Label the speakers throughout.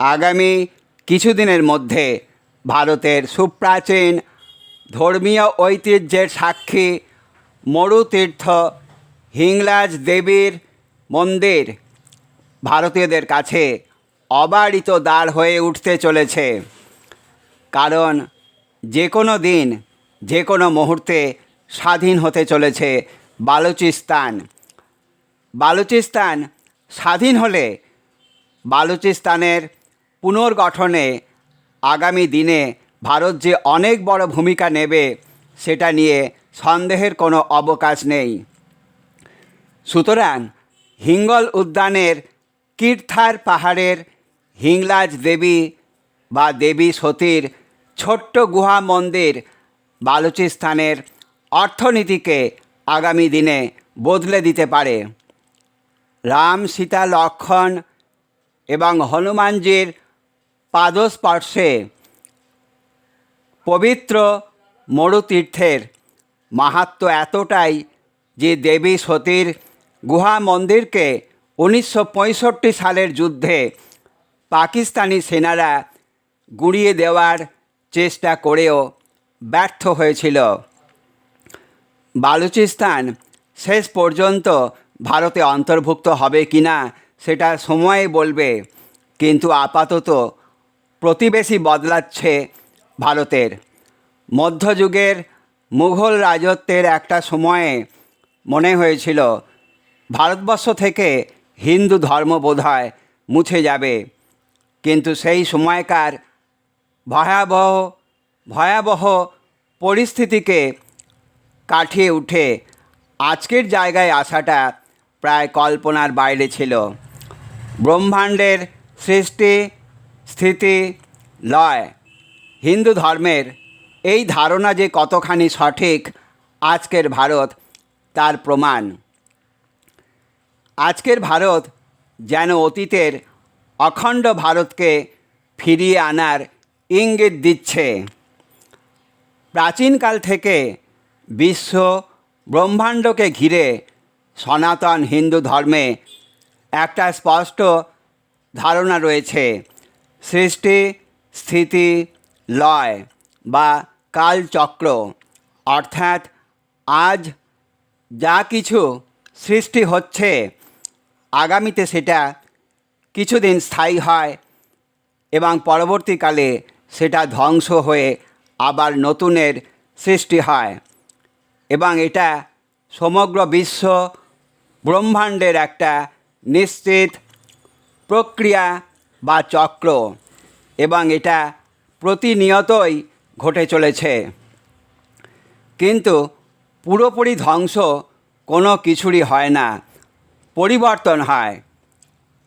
Speaker 1: আগামী কিছুদিনের মধ্যে ভারতের সুপ্রাচীন ধর্মীয় ঐতিহ্যের সাক্ষী মরুতীর্থ হিংলাজ দেবীর মন্দির ভারতীয়দের কাছে অবারিত দ্বার হয়ে উঠতে চলেছে। কারণ যে কোনো দিন, যে কোনো মুহূর্তে স্বাধীন হতে চলেছে বালুচিস্তান। বালুচিস্তান স্বাধীন হলে বালুচিস্তানের পুনর্গঠনে আগামী দিনে ভারত যে অনেক বড় ভূমিকা নেবে, সেটা নিয়ে সন্দেহের কোনো অবকাশ নেই। সুতরাং হিঙ্গল উদ্যানের কীর্থার পাহাড়ের হিংলাজ দেবী বা দেবী সতীর ছোট্ট গুহা মন্দির বালুচিস্তানের অর্থনীতিকে আগামী দিনে বদলে দিতে পারে। রাম সীতা লক্ষণ এবং হনুমানজির পাদস্পর্শে পবিত্র মরুতীর্থের মাহাত্ম এতটাই যে দেবী সতীর গুহা মন্দিরকে উনিশশো পঁয়ষট্টি সালের যুদ্ধে পাকিস্তানি সেনারা গুঁড়িয়ে দেওয়ার চেষ্টা করেও ব্যর্থ হয়েছিল। বালুচিস্তান শেষ পর্যন্ত ভারতে অন্তর্ভুক্ত হবে কি না সেটা সময় বলবে, কিন্তু আপাতত প্রতিবেশী বদলাচ্ছে ভারতের। মধ্যযুগের মুঘল রাজত্বের একটা সময়ে মনে হয়েছিল, ভারতবর্ষ থেকে হিন্দু ধর্ম বোধহয় মুছে যাবে। কিন্তু সেই সময়কার ভয়াবহ ভয়াবহ পরিস্থিতিকে কাটিয়ে উঠে আজকের জায়গায় আসাটা প্রায় কল্পনার বাইরে ছিল। ব্রহ্মাণ্ডের সৃষ্টি স্থিতি লয়। হিন্দু ধর্মের এই ধারণা যে কতখানি সঠিক আজকের ভারত, তার প্রমাণ। আজকের ভারত যেন অতীতের অখণ্ড ভারতকে ফিরিয়ে আনার ইঙ্গিত দিচ্ছে। প্রাচীনকাল থেকে বিশ্ব ব্রহ্মাণ্ডকে ঘিরে সনাতন হিন্দু ধর্মে একটা স্পষ্ট ধারণা রয়েছে। সৃষ্টি, স্থিতি, লয় বা কালচক্র। অর্থাৎ আজ যা কিছু সৃষ্টি হচ্ছে, আগামীতে সেটা কিছুদিন স্থায়ী হয় এবং পরবর্তীকালে সেটা ধ্বংস হয়ে আবার নতুনের সৃষ্টি হয় এবং এটা সমগ্র বিশ্ব ব্রহ্মাণ্ডের একটা নিশ্চিত প্রক্রিয়া বা চক্র, এবং এটা প্রতিনিয়তই ঘটে চলেছে। কিন্তু পুরোপুরি ধ্বংস কোনো কিছুরই হয় না, পরিবর্তন হয়।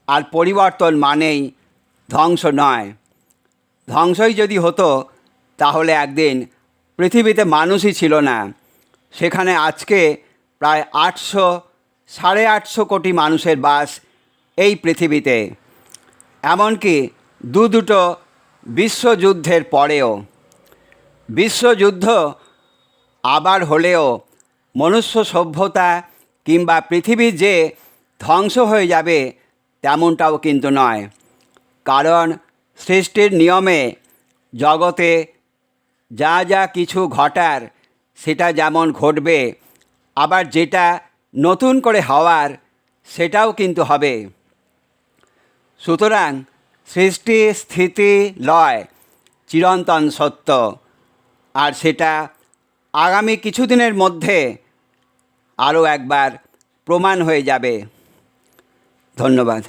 Speaker 1: আর পরিবর্তন মানেই ধ্বংস নয়। ধ্বংসই যদি হতো, তাহলে একদিন পৃথিবীতে মানুষই ছিল না। সেখানে আজকে প্রায় আটশো, সাড়ে আটশো কোটি মানুষের বাস এই পৃথিবীতে। এমনকি দু দুটো বিশ্বযুদ্ধের পরেও। বিশ্বযুদ্ধ আবার হলেও মনুষ্য সভ্যতা কিংবা পৃথিবী যে ধ্বংস হয়ে যাবে তেমনটাও কিন্তু নয়। কারণ সৃষ্টির নিয়মে জগতে যা যা কিছু ঘটার সেটা যেমন ঘটবে, আবার যেটা নতুন করে হওয়ার সেটাও কিন্তু হবে। সুতরাং সৃষ্টি, স্থিতি, লয় চিরন্তন সত্য। আর সেটা আগামী কিছুদিনের মধ্যে আরও একবার প্রমাণ হয়ে যাবে। ধন্যবাদ।